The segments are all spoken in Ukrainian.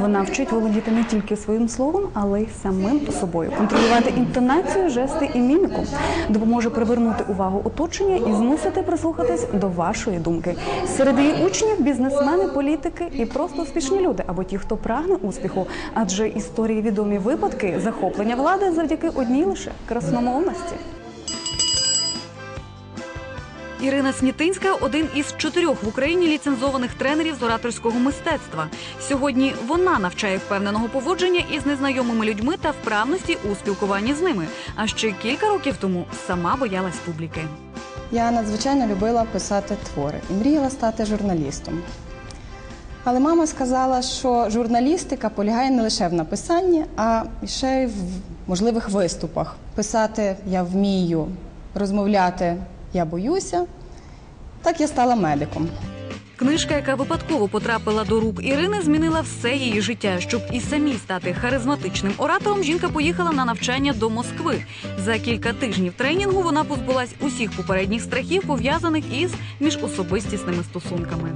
Вона вчить володіти не тільки своїм словом, але й самим собою, контролювати інтонацію, жести і міміку, допоможе привернути увагу оточення і змусити прислухатись до вашої думки. Серед її учнів бізнесмени, політики і просто успішні люди, або ті, хто прагне успіху. Адже історії відомі випадки захоплення влади завдяки одній лише красномовності. Ірина Снітинська один із чотирьох в Україні ліцензованих тренерів з ораторського мистецтва. Сьогодні вона навчає впевненого поводження із незнайомими людьми та вправності у спілкуванні з ними. А ще кілька років тому сама боялась публіки. Я надзвичайно любила писати твори і мріяла стати журналістом. Але мама сказала, що журналістика полягає не лише в написанні, а ще й в можливих виступах. Писати я вмію, розмовляти я боюся. Так я стала медиком. Книжка, яка випадково потрапила до рук Ірини, змінила все її життя. Щоб і самі стати харизматичним оратором, жінка поїхала на навчання до Москви. За кілька тижнів тренінгу вона позбулась усіх попередніх страхів, пов'язаних із міжособистісними стосунками.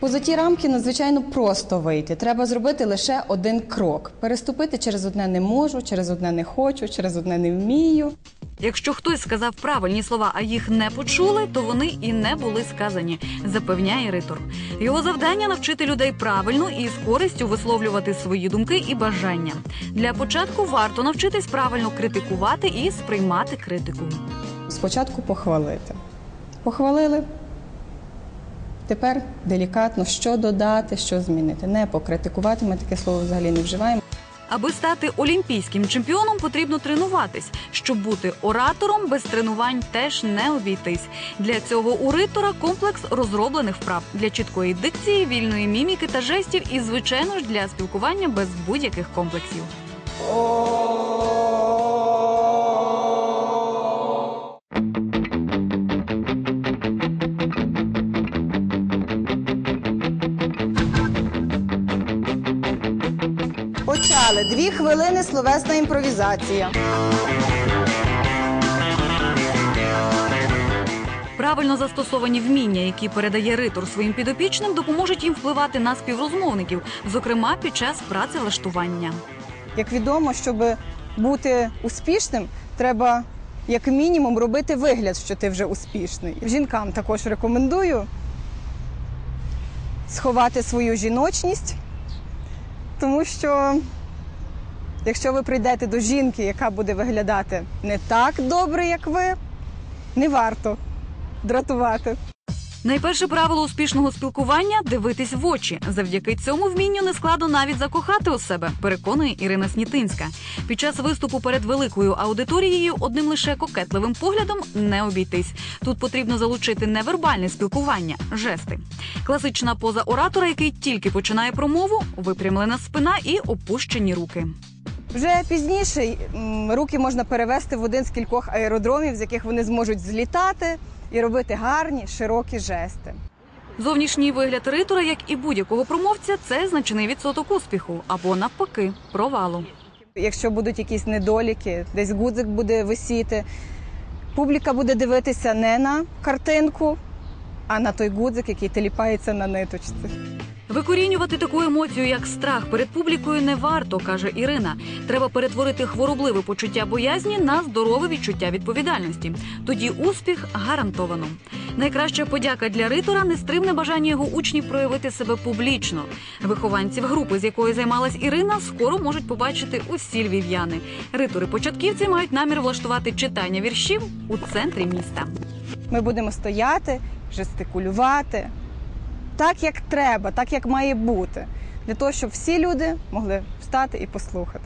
Поза ті рамки надзвичайно просто вийти. Треба зробити лише один крок: переступити через одне не можу, через одне не хочу, через одне не вмію. Якщо хтось сказав правильні слова, а їх не почули, то вони і не були сказані, запевняє ритор. Його завдання навчити людей правильно і з користю висловлювати свої думки і бажання. Для початку варто навчитись правильно критикувати і сприймати критику. Спочатку похвалити. Похвалили. Тепер делікатно, що додати, що змінити. Не покритикувати, ми таке слово взагалі не вживаємо. Аби стати олімпійським чемпіоном, потрібно тренуватись. Щоб бути оратором, без тренувань теж не обійтись. Для цього у ритора комплекс розроблених вправ для чіткої дикції, вільної міміки та жестів, і звичайно ж для спілкування без будь-яких комплексів. Почали. Дві хвилини словесна імпровізація. Правильно застосовані вміння, які передає ритор своїм підопічним, допоможуть їм впливати на співрозмовників, зокрема під час працевлаштування. Як відомо, щоб бути успішним, треба як мінімум робити вигляд, що ти вже успішний. Жінкам також рекомендую сховати свою жіночність, тому що якщо ви прийдете до жінки, яка буде виглядати не так добре, як ви, не варто дратувати. Найперше правило успішного спілкування дивитись в очі. Завдяки цьому вмінню не складно навіть закохати у себе, переконує Ірина Снітинська. Під час виступу перед великою аудиторією одним лише кокетливим поглядом не обійтись. Тут потрібно залучити невербальне спілкування, жести. Класична поза оратора, який тільки починає промову, випрямлена спина і опущені руки. Вже пізніше руки можна перевести в один з кількох аеродромів, з яких вони зможуть злітати і робити гарні широкі жести. Зовнішній вигляд ритора, як і будь-якого промовця, це значний відсоток успіху або навпаки провалу. Якщо будуть якісь недоліки, десь гудзик буде висіти, публіка буде дивитися не на картинку, а на той гудзик, який теліпається на ниточці. Викорінювати таку емоцію, як страх перед публікою, не варто, каже Ірина. Треба перетворити хворобливе почуття боязні на здорове відчуття відповідальності. Тоді успіх гарантовано. Найкраща подяка для ритора нестримне бажання його учнів проявити себе публічно. Вихованців групи, з якої займалась Ірина, скоро можуть побачити усі львів'яни. Ритори-початківці мають намір влаштувати читання віршів у центрі міста. Ми будемо стояти, жестикулювати так, як треба, так як має бути, для того, щоб всі люди могли встати і послухати.